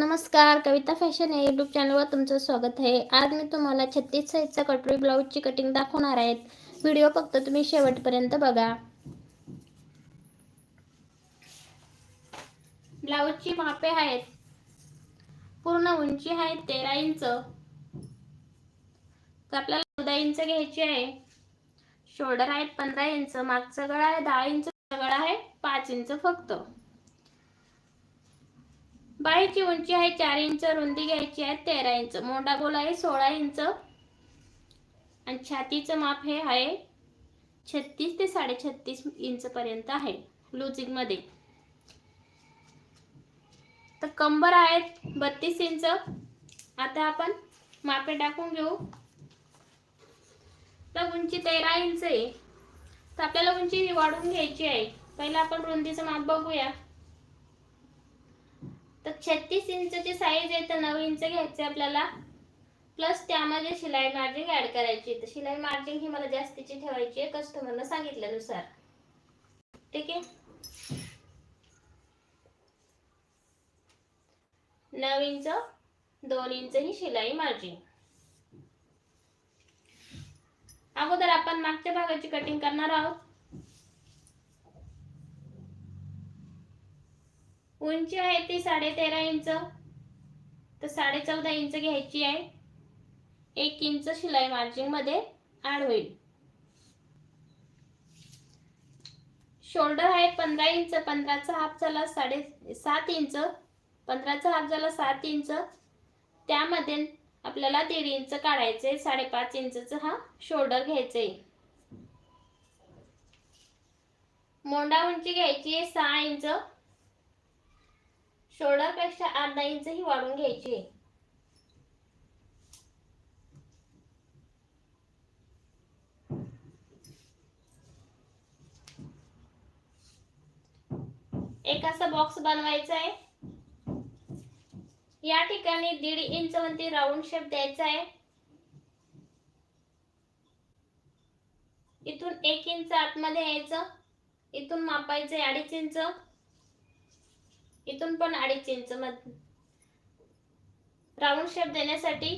नमस्कार कविता फॅशन या यूट्यूब चॅनलवर तुमचं स्वागत आहे. आज मी तुम्हाला छत्तीस साईजचा कटोरी ब्लाऊजची कटिंग दाखवणार आहेत व्हिडिओ फक्त तुम्ही शेवटपर्यंत बघा. ब्लाऊजची मापे आहेत. पूर्ण उंची आहे तेरा इंच. तर आपल्याला चौदा इंच घ्यायची आहे. शोल्डर आहेत पंधरा इंच. मागचा गळा आहे दहा इंच. गळा आहे पाच इंच फक्त. बाईची उंची आहे चार इंच रुंदी घ्यायची आहे तेरा इंच. मोठा गोल आहे सोळा इंच. आणि छातीचं माप हे आहे छत्तीस ते साडेछत्तीस इंच पर्यंत आहे लुजिंगमध्ये. तर कंबर आहेत बत्तीस इंच. आता आपण मापे टाकून घेऊ. तर उंची तेरा इंच आहे. तर आपल्याला उंची वाढवून घ्यायची आहे. पहिला आपण रुंदीचं माप बघूया. तर छत्तीस इंचची साईज आहे तर नऊ इंच घ्यायचे आपल्याला. प्लस त्यामध्ये शिलाई मार्जिन ऍड करायची. तर शिलाई मार्जिन ही मला जास्तीची ठेवायची आहे कस्टमरनं सांगितल्यानुसार. ठीक आहे? नऊ इंच दोन इंच ही शिलाई मार्जिंग अगोदर आपण मागच्या भागाची कटिंग करणार आहोत. उंची आहे ती साडे तेरा इंच. तर साडे चौदा इंच घ्यायची आहे. एक इंच शिलाई मार्जिंगमध्ये ऍड होईल. शोल्डर आहे पंधरा इंच पंधराचा हाफ झाला साडे सात इंच पंधराचा हाफ झाला सात इंच. त्यामध्ये आपल्याला दीड इंच काढायचे साडेपाच इंचचा हा शोल्डर घ्यायचे मोंडा उंची घ्यायची आहे सहा इंच. शोल्डरपेक्षा अर्धा इंच ही वाढून घ्यायची. एक असा बॉक्स बनवायचा आहे. या ठिकाणी दीड इंच वरती राऊंड शेप द्यायचा आहे. इथून एक इंच आतमध्ये यायचं. इथून मापायचं अडीच इंच. इथून पण अडीच इंच मध्ये राऊंड शेप देण्यासाठी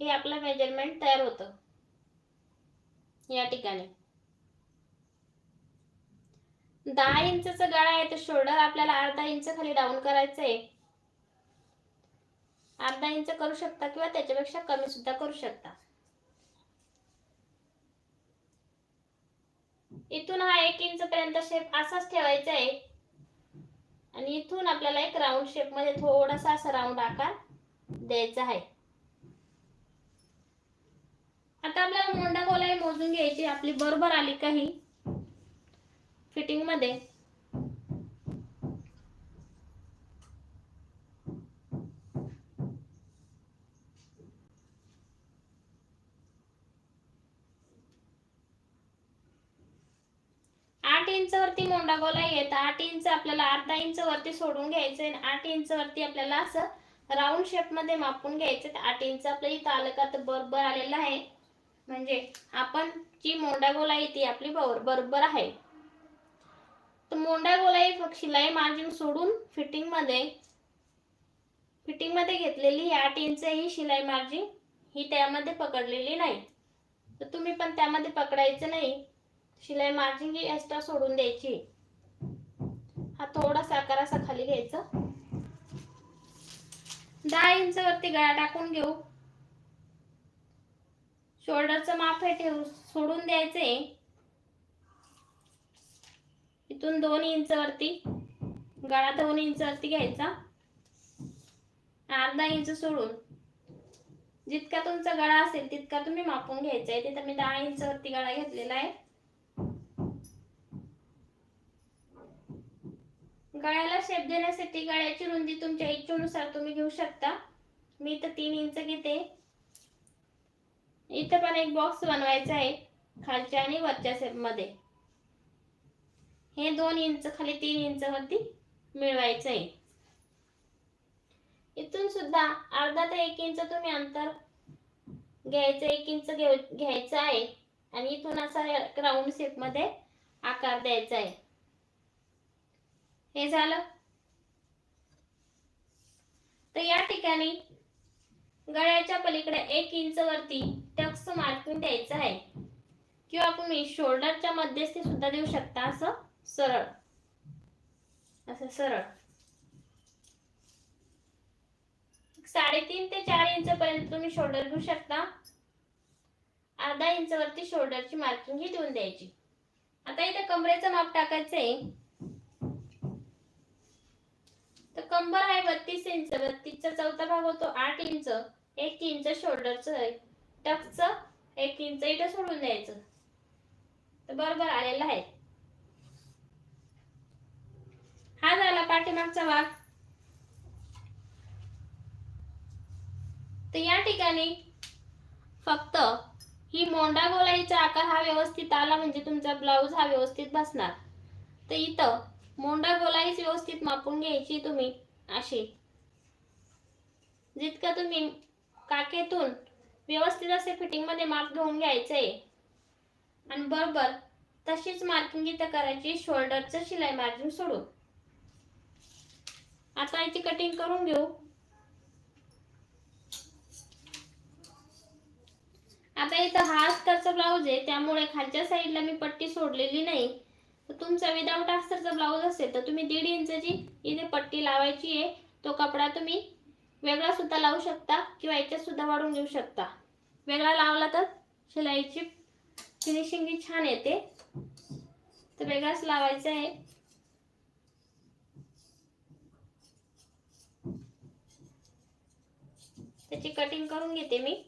हे आपलं मेजरमेंट तयार होतं. या ठिकाणी. दहा इंचा गळा आहे तर शोल्डर आपल्याला अर्धा इंच खाली डाऊन करायचं आहे अर्धा इंच करू शकता किंवा त्याच्यापेक्षा कमी सुद्धा करू शकता. इथून हा एक इंच पर्यंत शेप असाच ठेवायचा आहे आणि इथून आपल्याला एक राऊंड शेपमध्ये थोडासा असा राऊंड आकार द्यायचा आहे. आता आपल्याला मोंडा गोलाई मोजून घ्यायची आपली बरोबर आली काही फिटिंगमध्ये आठ इंच वरती मोंडा गोला येत आठ इंच आपल्याला अर्धा इंच वरती सोडून घ्यायचं आठ इंच वरती आपल्याला असं राऊंड शेपमध्ये मापून घ्यायचं आठ इंच आपल्या इथं आलं का तर बरोबर आलेलं आहे. म्हणजे आपण जी मोंडा गोलाई ती आपली बरोबर आहे. तर मोंडा गोलाई शिलाई मार्जिन सोडून फिटिंगमध्ये फिटिंगमध्ये घेतलेली ही आठ इंच ही शिलाई मार्जिन ही त्यामध्ये पकडलेली नाही. तर तुम्ही पण त्यामध्ये पकडायचं नाही. शिलाई मार्जिन ही एक्स्ट्रा सोडून द्यायची. हा थोडासा आकार असा खाली घ्यायचा. दहा इंच वरती गळा टाकून घेऊ. शोल्डरचं माप हे ठेवू सोडून द्यायचे इथून दोन इंच वरती गळा दोन इंच वरती घ्यायचा. अर्धा इंच सोडून. जितका तुमचा गळा असेल तितका तुम्ही मापून घ्यायचा आहे. तिथं मी दहा इंच वरती गळा घेतलेला आहे. गळ्याला शेप देण्यासाठी गळ्याची रुंदी तुमच्या इच्छेनुसार तुम्ही घेऊ शकता. मी तर तीन इंच घेते. इथं पण एक बॉक्स बनवायचा आहे खालच्या आणि वरच्या शेपमध्ये. हे दोन इंच खाली तीन इंच वरती मिळवायचं आहे. इथून सुद्धा अर्धा ते एक इंच तुम्ही अंतर घ्यायचं एक इंच घ्यायचं आहे. आणि इथून असा राऊंड शेपमध्ये आकार द्यायचा आहे. हे झालं. तर या ठिकाणी गळ्याच्या पलीकडे एक इंच वरती टक्स मार्किंग द्यायचं आहे. किंवा तुम्ही शोल्डरच्या मध्यस्थी सुद्धा देऊ शकता असं सरळ. असं सरळ. साडेतीन ते चार इंच पर्यंत तुम्ही शोल्डर घेऊ शकता. अर्धा इंच वरती शोल्डरची मार्किंग ही देऊन द्यायची. आता इथे कमरेचं माप टाकायचं आहे तर कंबर आहे बत्तीस इंच बत्तीसचा चौथा भाग होतो आठ इंच एक इंच शोल्डरचं आहे. टक्सचं एक इंच इथं सोडून द्यायचं. तर बरोबर आलेलं आहे. हा झाला पाठीमागचा भाग. तर या ठिकाणी फक्त ही मोंडा गोलाईचा आकार हा व्यवस्थित आला म्हणजे तुमचा ब्लाऊज हा व्यवस्थित बसणार. तर इथं मोंडा गोलाईच व्यवस्थित मापून घ्यायची तुम्ही अशी. जितकं तुम्ही काकेतून व्यवस्थित असे फिटिंगमध्ये माप घेऊन आहे आणि बरोबर तशीच मार्किंग इथं करायची शोल्डरचं शिलाई मार्जिन सोडून. आता याची कटिंग करून घेऊ. आता इथं हा अस्तरचा ब्लाऊज आहे त्यामुळे खालच्या साईडला मी पट्टी सोडलेली नाही. तर तुमचा विदाऊट अस्तरचा ब्लाऊज असेल तर तुम्ही दीड इंचची इथे पट्टी लावायची आहे तो कपडा तुम्ही वेगळा सुद्धा लावू शकता किंवा याच्यात सुद्धा वाढून घेऊ शकता. वेगळा लावला तर शिलाईची फिनिशिंग ही छान येते. तर वेगळाच लावायचा आहे. त्याची कटिंग करून घेते मी.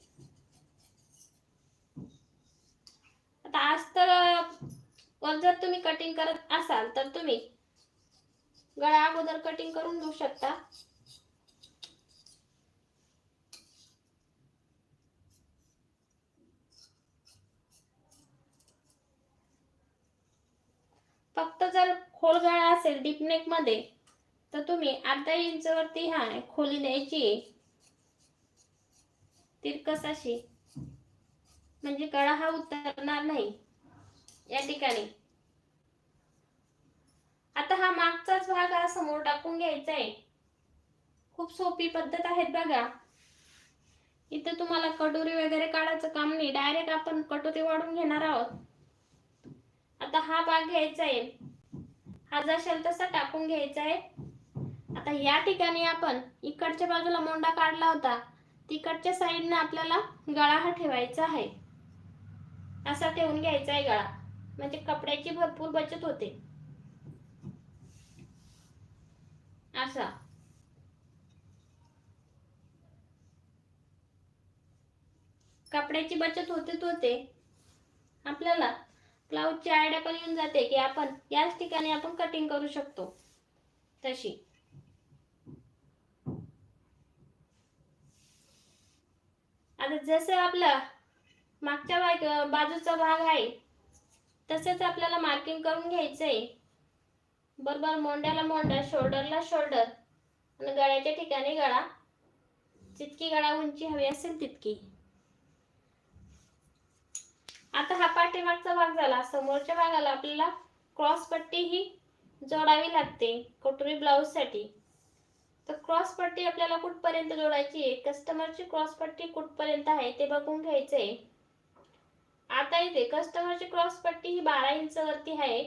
आता आज तर वर जर तुम्ही कटिंग करत असाल तर तुम्ही गळा अगोदर कटिंग करून घेऊ शकता. फक्त जर खोल गळा असेल डीपनेकमध्ये तर तुम्ही अर्धा इंच वरती हा खोली द्यायची तिरकस अशी. म्हणजे गळा हा उतरणार नाही. या ठिकाणी. आता हा मागचाच भाग हा समोर टाकून घ्यायचा आहे खूप सोपी पद्धत आहे बघा. इथे तुम्हाला कटोरी वगैरे काढायचं काम नाही. डायरेक्ट आपण कटोरी वाढून घेणार आहोत. आता हा भाग घ्यायचा आहे हा जशाल तसा टाकून घ्यायचा आहे आता या ठिकाणी आपण इकडच्या बाजूला मोंडा काढला होता. तिकडच्या साईडने आपल्याला गळा हा ठेवायचा आहे. असा ठेवून घ्यायचा आहे गळा. म्हणजे कपड्याची भरपूर बचत होते. असा. कपड्याची बचत होतेच होते. आपल्याला ब्लाऊजची आयडिया पण येऊन जाते की आपण याच ठिकाणी आपण कटिंग करू शकतो. तशी. आता जसं आपला मागच्या बाजूचा भाग आहे तसेच आपल्याला मार्किंग करून घ्यायचं आहे बरोबर मोंड्याला मोंडा शोल्डरला शोल्डर आणि गळ्याच्या ठिकाणी गळा. जितकी गळा उंची हवी असेल तितकी. आता हा पाठीमागचा भाग झाला. समोरच्या भागाला आपल्याला क्रॉस पट्टी ही जोडावी लागते कटोरी ब्लाऊजसाठी तर क्रॉस पट्टी आपल्याला कुठपर्यंत जोडायची आहे? कस्टमरची क्रॉस पट्टी कुठपर्यंत आहे? ते बघून घ्यायचं आहे आता इथे कस्टमरची क्रॉस पट्टी ही बारा इंच वरती आहे.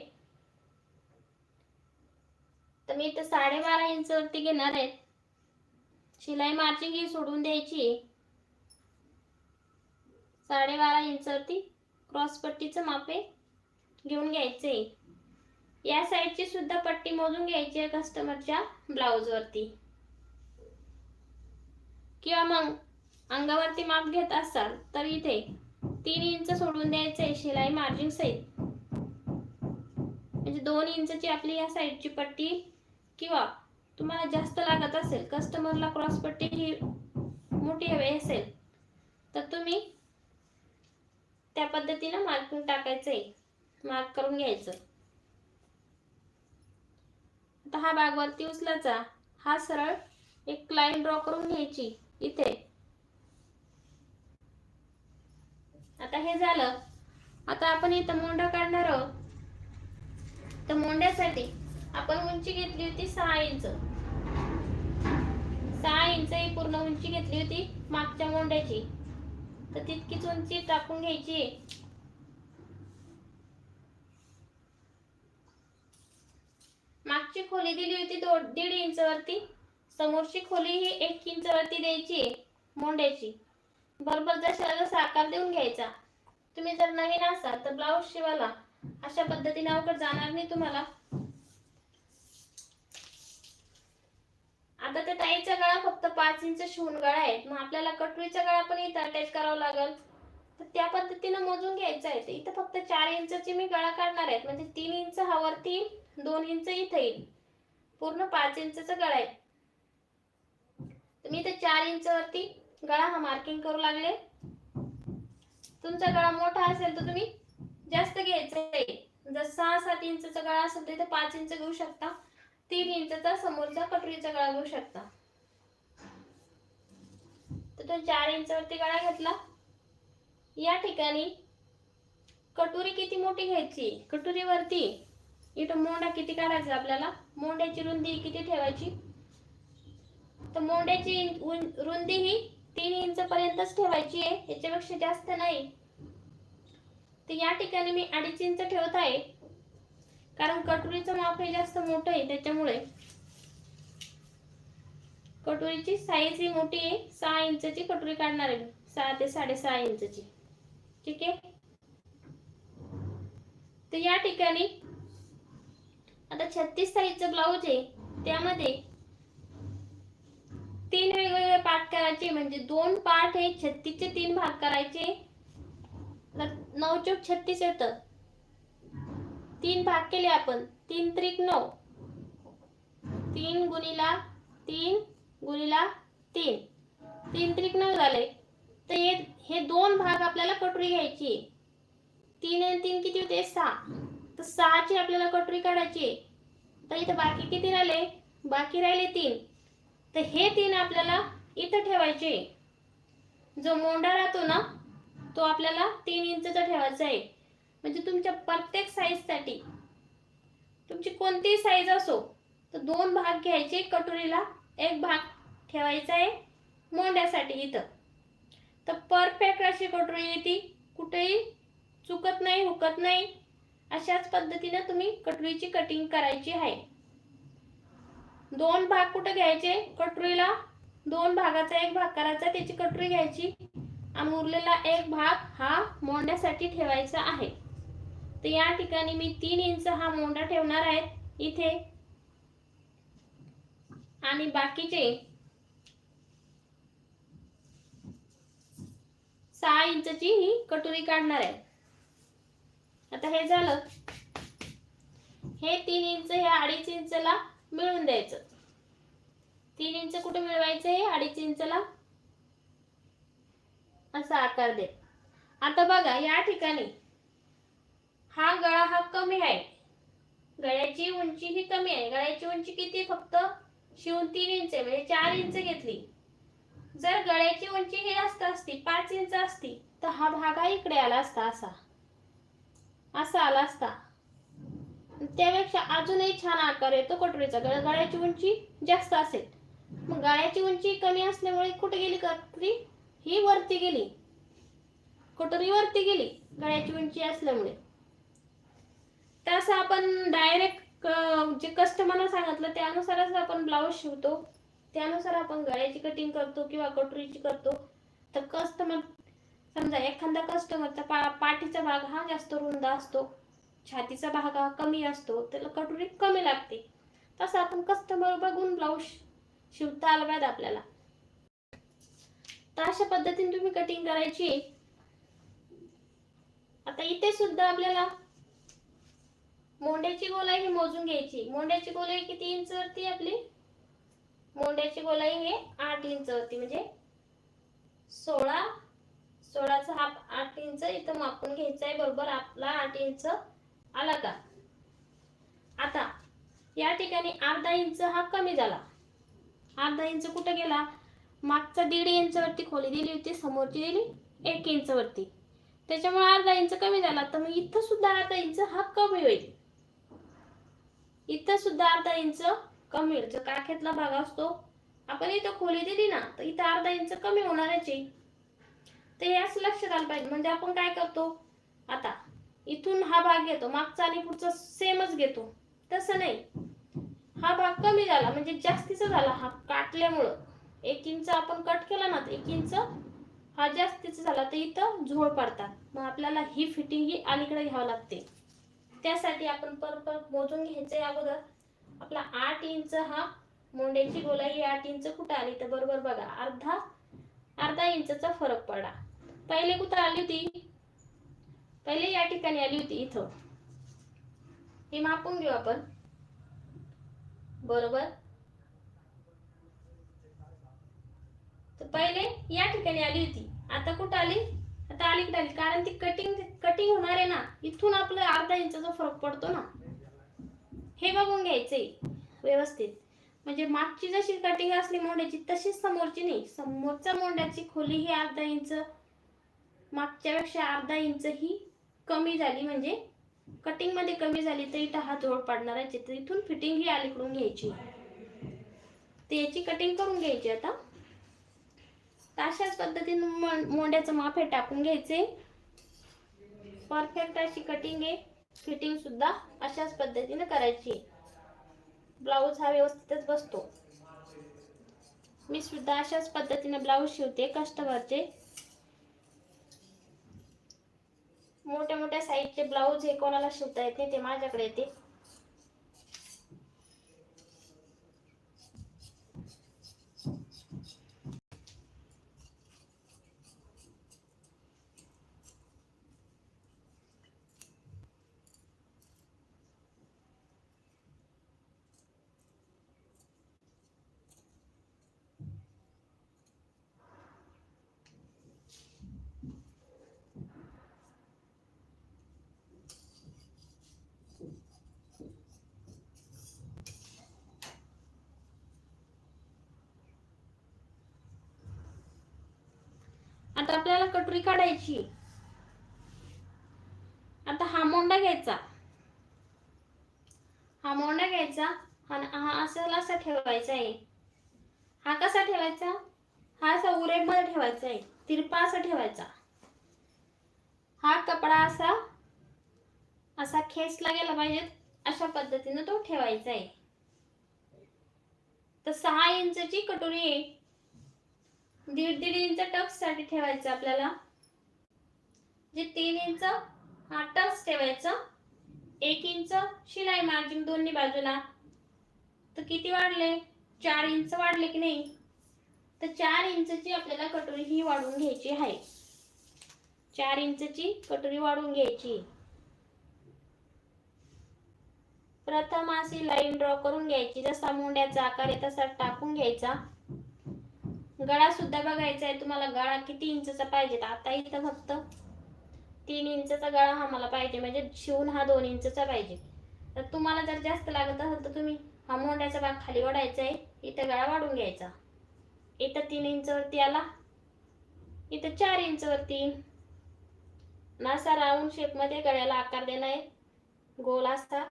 तर मी इथे साडेबारा इंच वरती घेणार आहे. शिलाई मार्चिंग ही सोडून द्यायची साडेबारा इंच वरती क्रॉस पट्टीचं मापे घेऊन घ्यायचे या साईडची सुद्धा पट्टी मोजून घ्यायची आहे कस्टमरच्या ब्लाऊजवरती किंवा मग अंगावरती माप घेत असाल तर इथे तीन इंच सोडून द्यायचं आहे शिलाई मार्जिन सहित. म्हणजे दोन इंचची आपली या साईडची पट्टी किंवा तुम्हाला जास्त लागत असेल कस्टमरला क्रॉस पट्टी ही मोठी हवी असेल तर तुम्ही त्या पद्धतीनं मार्किंग टाकायचं आहे मार्क करून घ्यायचं. आता हा भाग वरती उचलायचा. हा सरळ एक लाईन ड्रॉ करून घ्यायची. इथे आता हे झालं. आता आपण इथं मोंड काढणार आहोत. तर मोंड्यासाठी आपण उंची घेतली होती सहा इंच. सहा इंच ही पूर्ण उंची घेतली होती मागच्या मोंड्याची तर तितकीच उंची टाकून घ्यायची मागची खोली दिली होती दीड इंच वरती. समोरची खोली ही एक इंच वरती द्यायची मोंड्याची बरोबर जशाला जसा आकार देऊन घ्यायचा. तुम्ही जर नवीन असाल तर ब्लाऊज शिवायला अशा पद्धतीने अवघड जाणार नाही तुम्हाला. आता त्या ताईचा गळा फक्त पाच इंच शिवून गळा आहेत. मग आपल्याला कटोरीचा गळा पण इथं अटॅच करावा लागेल. तर त्या पद्धतीने मोजून घ्यायचं आहे इथं फक्त चार इंचची मी गळा काढणार आहे. म्हणजे तीन इंच हा वरती दोन इंच इथं येईल. पूर्ण पाच इंचा गळा आहे. मी इथं चार इंच वरती गळा हा मार्किंग करू लागले. तुमचा गळा मोठा असेल तर तुम्ही जास्त घ्यायचा जर सहा सात इंचचा गळा असेल तर इथे पाच इंच घेऊ शकता. तीन इंचचा समोरचा कटोरीचा गळा घेऊ शकता. तर तो चार इंचवरती गळा घेतला. या ठिकाणी कटोरी किती मोठी घ्यायची? कटोरीवरती इथं मोंडा किती काढायचा आपल्याला? मोंड्याची रुंदी किती ठेवायची? तर मोंड्याची रुंदी ही तीन इंच पर्यंतच ठेवायची आहे याच्यापेक्षा जास्त नाही. तर या ठिकाणी मी अडीच इंच ठेवत आहे. कारण कटोरीचं माप हे जास्त मोठं आहे त्याच्यामुळे. कटोरीची साईज ही मोठी आहे सहा इंचची कटोरी काढणार आहे सहा ते साडेसहा इंचची. ठीक आहे? तर या ठिकाणी आता छत्तीस साईजचं ब्लाऊज आहे त्यामध्ये तीन वेगवेगळे पाठ करायचे म्हणजे दोन पार्ट हे छत्तीसचे तीन भाग करायचे. नऊ चौक छत्तीस येतं. तीन भाग केले आपण. तीन त्रिक नऊ. तीन गुणीला तीन गुणीला तीन. तीन त्रिक नऊ झाले. तर हे हे दोन भाग आपल्याला कटोरी घ्यायची. तीन आणि तीन किती होते? सहा. तर सहाची आपल्याला कटोरी काढायची. आहे. तर इथं बाकी किती राहिले? बाकी राहिले तीन. तर हे तीन आपल्याला इथं ठेवायचे जो मोंडा राहतो ना तो आपल्याला तीन इंचचा ठेवायचा आहे म्हणजे तुमच्या प्रत्येक साईजसाठी तुमची कोणतीही साईज असो तर दोन भाग घ्यायचे कटोरीला एक भाग ठेवायचा आहे मोंड्यासाठी इथं. तर परफेक्ट अशी कटोरी येते. कुठेही चुकत नाही हुकत नाही अशाच पद्धतीनं तुम्ही कटोरीची कटिंग करायची आहे. दोन भाग कुठं घ्यायचे? कटोरीला दोन भागाचा एक भाग करायचा त्याची कटोरी घ्यायची. आणि उरलेला एक भाग हा मोंड्यासाठी ठेवायचा आहे. तर या ठिकाणी मी तीन इंच हा मोंडा ठेवणार आहे इथे. आणि बाकीचे सहा इंचची ही कटोरी काढणार आहे. आता हे झालं. हे तीन इंच हे अडीच इंचला मिळून द्यायचं. तीन इंच कुठे मिळवायचं हे? अडीच इंचला. असा आकार दे. आता बघा या ठिकाणी हा गळा हा कमी आहे. गळ्याची उंची ही कमी आहे. गळ्याची उंची किती फक्त? शिवून तीन इंच आहे. म्हणजे चार इंच घेतली. जर गळ्याची उंची ही जास्त असती पाच इंच असती तर हा भाग हा इकडे आला असता असा. असा आला असता. त्यापेक्षा अजूनही छान आकार येतो कटोरीचा गळ गळ्याची उंची जास्त असेल. मग गळ्याची उंची कमी असल्यामुळे कुठे गेली कटोरी? ही वरती गेली. कटोरी वरती गेली. गळ्याची उंची असल्यामुळे. तसं आपण डायरेक्ट जे कस्टमरला सांगितलं त्यानुसारच आपण ब्लाऊज शिवतो. त्यानुसार आपण गळ्याची कटिंग करतो किंवा कटोरीची करतो. तर कस्टमर समजा एखादा कस्टमरचा पा पाठीचा भाग हा जास्त रुंद असतो. छातीचा भाग हा कमी असतो त्याला कटोरी कमी लागते. तसं आपण कस्टमर बघून ब्लाऊज शिवता आला पाहिजे आपल्याला. तर अशा पद्धतीने तुम्ही कटिंग करायची. आता इथे सुद्धा आपल्याला मोंड्याची गोलाई ही मोजून घ्यायची. मोंड्याची गोलाई किती इंच वरती आपली? मोंड्याची गोलाई हे आठ इंच वरती म्हणजे सोळा सोळाचा हाफ आठ इंच इथं मापून घ्यायचा आहे बरोबर आपला आठ इंच आला का? आता या ठिकाणी अर्धा इंच हा कमी झाला. अर्धा इंच कुठं गेला? मागचा दीड इंच वरती खोली दिली होती समोरची दिली एक इंच वरती त्याच्यामुळे अर्धा इंच कमी झाला. तर मग इथं सुद्धा अर्धा इंच हा कमी होईल. इथं सुद्धा अर्धा इंच कमी होईल. जो काखेतला भाग असतो आपण इथं खोली दिली ना तर इथं अर्धा इंच कमी होणारच आहे. तर हे असं लक्षात आलं पाहिजे. म्हणजे आपण काय करतो? आता इथून हा भाग घेतो. मागचा आणि पुढचा सेमच घेतो. तसं नाही. हा भाग कमी झाला. म्हणजे जास्तीचा झाला हा काटल्यामुळं. एक इंच आपण कट केला ना तर एक इंच हा जास्तीचा झाला. तर इथं झोळ पडतात. मग आपल्याला ही फिटिंग ही अलीकडे घ्यावं लागते. त्यासाठी आपण परत परत मोजून घ्यायचंय अगोदर. आपला आठ इंच हा मोंड्याची गोलाई ही आठ इंच कुठं आली तर बरोबर बघा. अर्धा अर्धा इंचचा फरक पडा पहिले कुठं आली होती? पहिले या ठिकाणी आली होती इथं. हे मापून घेऊ आपण. बरोबर? तर पहिले या ठिकाणी आली होती. आता कुठं आली? आता अलीकडे आली. कारण ती कटिंग कटिंग होणार आहे ना इथून आपलं अर्धा इंचा फरक पडतो ना. हे बघून घ्यायचंय व्यवस्थित. म्हणजे मागची जशी कटिंग असली मोंड्याची तशीच समोरची नाही. समोरच्या मोंड्याची खोली ही अर्धा इंच मागच्या पेक्षा अर्धा इंच ही कमी झाली म्हणजे कटिंगमध्ये कमी झाली तर इथं हा जोड पडणार आहे. तर इथून फिटिंग ही अलीकडून घ्यायची. त्याची कटिंग करून घ्यायची आता. तर अशाच पद्धतीने मोंड्याचं माप हे टाकून घ्यायचे. परफेक्ट अशी कटिंग आहे. फिटिंग सुद्धा अशाच पद्धतीने करायची. ब्लाऊज हा व्यवस्थितच बसतो. मी सुद्धा अशाच पद्धतीने ब्लाऊज शिवते कस्टमरचे मोठ्या मोठ्या साईजचे ब्लाऊज हे कोणाला शिवता येत नाही ते माझ्याकडे येते. आता आपल्याला कटोरी काढायची आता हा मोंडा घ्यायचा. हा मोंडा घ्यायचा आणि हा असा असा ठेवायचा आहे. हा कसा ठेवायचा? हा असा उरेबमध्ये ठेवायचा आहे. तिरपा असा ठेवायचा. हा कपडा असा असा खेचला गेला पाहिजे. अशा पद्धतीने तो ठेवायचा आहे. तर सहा इंचची कटोरी आहे. दीड दीड इंच टक्ससाठी ठेवायचं आपल्याला. जे तीन इंच हा टक्स ठेवायचा. एक इंच शिलाई मार्जिन दोन्ही बाजूला. तर किती वाढले? चार इंच वाढले की नाही? तर चार इंचची आपल्याला कटोरी ही वाढवून घ्यायची आहे. चार इंचची कटोरी वाढवून घ्यायची. प्रथम अशी लाईन ड्रॉ करून घ्यायची. जसा मुंड्याचा आकार आहे तसा टाकून घ्यायचा. गळा सुद्धा बघायचा आहे तुम्हाला गळा किती इंचचा पाहिजे? तर आता इथं फक्त तीन इंचचा गळा हा मला पाहिजे म्हणजे शिवून हा दोन इंचचा पाहिजे. तर तुम्हाला जर जास्त लागत असेल तर तुम्ही हा मोंड्याचा भाग खाली ओढायचा आहे इथं गळा वाढून घ्यायचा. इथं तीन इंचवरती आला इथं चार इंचवरती. असा राऊंड शेपमध्ये गळ्याला आकार देणार आहे गोल असता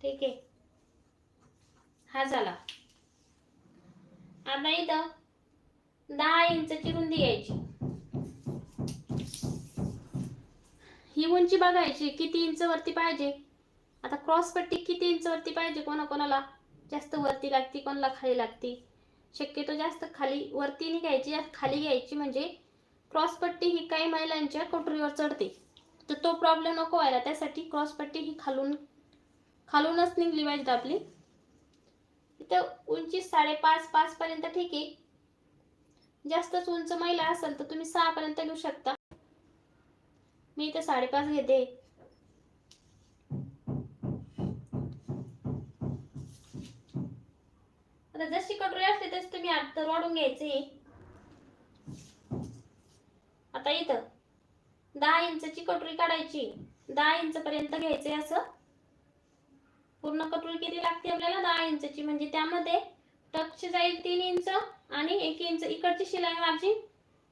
ठीक? आहे हा झाला. आता इथं दहा इंचची रुंदी घ्यायची. ही उंची बघायची किती इंच वरती पाहिजे? आता क्रॉस पट्टी किती इंच वरती पाहिजे कोणा कोणाला जास्त वरती लागती कोणाला खाली लागती? शक्यतो जास्त खाली वरती नाही घ्यायची जास्त खाली घ्यायची म्हणजे क्रॉस पट्टी ही काही महिलांच्या कोटरीवर चढते. तर तो प्रॉब्लेम नको व्हायला त्यासाठी क्रॉस पट्टी ही खालून खालूनच निघली पाहिजे आपली. इथं उंची साडेपाच पाच पर्यंत ठीक आहे. जास्तच उंच महिला असेल तर तुम्ही सहा पर्यंत घेऊ शकता. मी इथं साडेपाच घेते. आता जशी कटोरी असते तशी तुम्ही आता वाढून घ्यायचे. आता इथं दहा इंचची कटोरी काढायची. दहा इंच पर्यंत घ्यायचे असं. पूर्ण कटोरी किती लागते आपल्याला? दहा इंचची. म्हणजे त्यामध्ये टक्स जाईल तीन इंच आणि एक इंच. इकडची शिलाई मार्जिन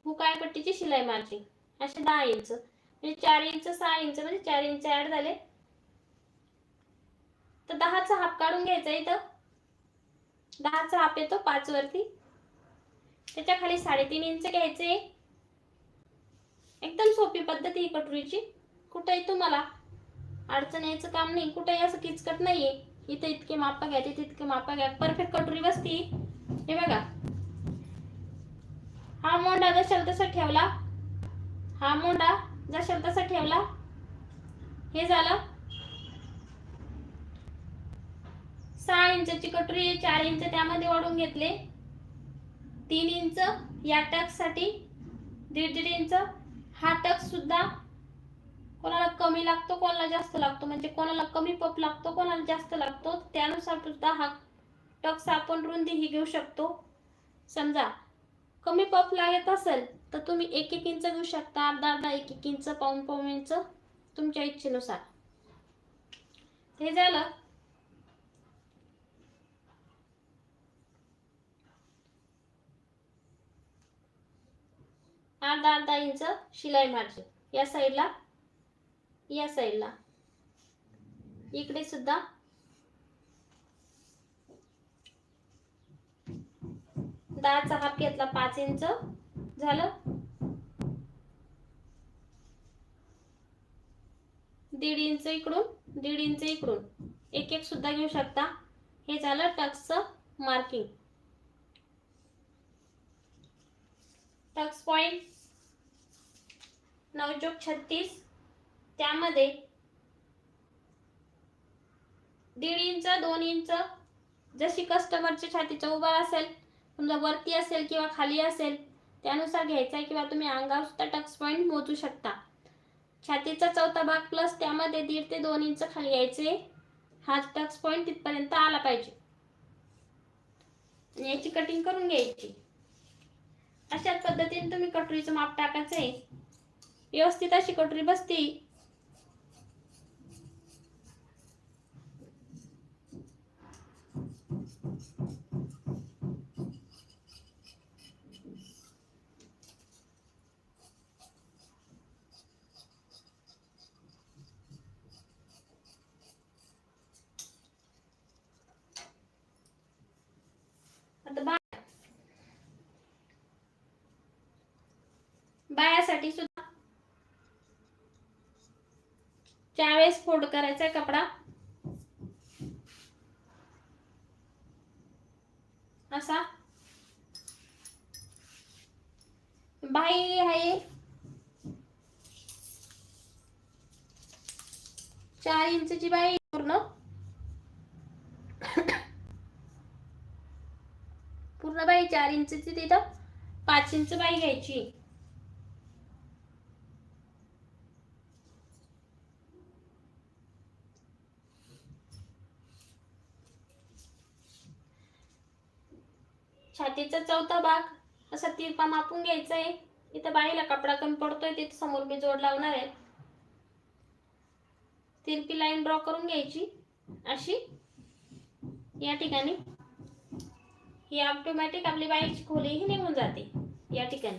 हुकायपट्टीची शिलाई मार्जिन. असे दहा इंच. म्हणजे चार इंच सहा इंच म्हणजे चार इंच ऍड झाले. तर दहाचा हाफ काढून घ्यायचा इथं. दहाचा हाफ येतो पाच वरती. त्याच्याखाली साडेतीन इंच घ्यायचे. एकदम सोपी पद्धती ही कटोरीची. कुठेही तुम्हाला अडचण यायचं काम नाही. कुठेही असं किचकट नाहीये. इथे इतके मापा घ्या तिथे इतके मापा घ्या. परफेक्ट कटोरी बसती. हे बघा. हा मोंडा जशाल तसा ठेवला हा मोंडा जशाल तसा ठेवला हे झालं. सहा इंचची कटोरी चार इंच त्यामध्ये वाढून घेतले. तीन इंच या टक्ससाठी दीड दीड इंच. हा टक्स सुद्धा कोणाला कमी लागतो कोणाला जास्त लागतो म्हणजे कोणाला कमी पप लागतो कोणाला जास्त लागतो त्यानुसार सुद्धा हा टक्स आपण रुंदी ही घेऊ शकतो. समजा कमी पप लागत असेल तर तुम्ही एक एक इंच घेऊ शकता अर्धा अर्धा एक एक इंच पाऊन पाऊन इंच तुमच्या इच्छेनुसार. हे झालं. अर्धा अर्धा इंच शिलाई मार्जिन. या साईडला या साईडला. इकडे सुद्धा. दहाचा हाफ घेतला पाच इंच. झालं? दीड इंच इकडून दीड इंच इकडून. एक एक सुद्धा घेऊ शकता. हे झालं टक्सचं मार्किंग. टक्स पॉइंट नऊ चोक छत्तीस. त्यामध्ये दीड इंच दोन इंच जशी कस्टमरची छातीचा उभा असेल समजा वरती असेल किंवा खाली असेल त्यानुसार घ्यायचा किंवा तुम्ही अंगावर सुद्धा टक्स पॉईंट मोजू शकता. छातीचा चौथा भाग प्लस त्यामध्ये दीड ते दोन इंच खाली यायचे हा टक्स पॉईंट तिथपर्यंत आला पाहिजे. याची कटिंग करून घ्यायची. अशाच पद्धतीने तुम्ही कटोरीचं माप टाकायचं आहे. व्यवस्थित अशी कटोरी बसती आता बा बायासाठी सुद्धा ज्यावेळेस फोल्ड करायचा आहे कपडा. असा. बाई आहे. चार इंचची बाई पूर्ण. पूर्ण बाई चार इंचची तिथं. पाच इंच बाई घ्यायची. छातीचा चौथा भाग असा तिरपा मापून घ्यायचा आहे. इथं बाईला कपडा कमी पडतोय तिथं समोर मी जोड लावणार आहे. तिरपी लाईन ड्रॉ करून घ्यायची. अशी या ठिकाणी. ही ऑटोमॅटिक आपली बाईची खोली ही निघून जाते या ठिकाणी.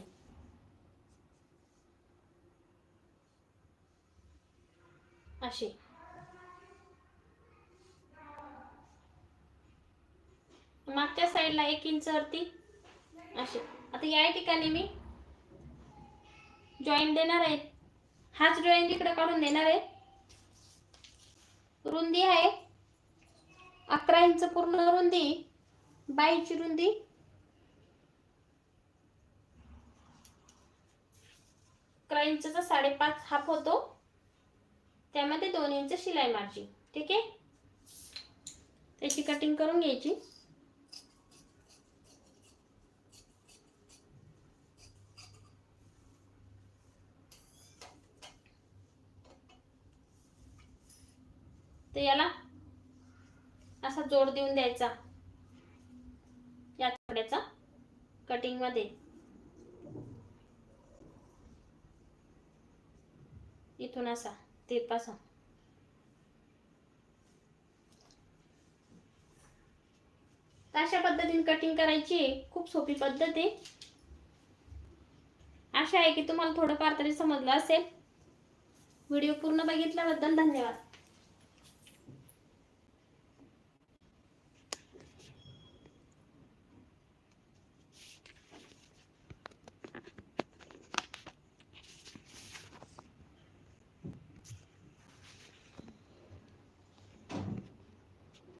अशी. मागच्या साईडला एक इंच वरती. असे आता या ठिकाणी मी जॉईंट देणार आहे. हाच जॉईंट इकडे काढून देणार आहे. रुंदी आहे. अकरा इंच पूर्ण रुंदी. बाईची रुंदी. अकरा इंचचा साडेपाच हाफ होतो. त्यामध्ये दोन इंच शिलाई मारची. ठीक आहे? त्याची कटिंग करून घ्यायची. तर याला असा जोड देऊन द्यायचा. या कपड्याचा कटिंगमध्ये. इथून असा तिरपासा अशा पद्धतीने कटिंग करायची खूप सोपी पद्धत आहे. आशा आहे की तुम्हाला थोडंफार तरी समजलं असेल. व्हिडिओ पूर्ण बघितल्याबद्दल धन्यवाद.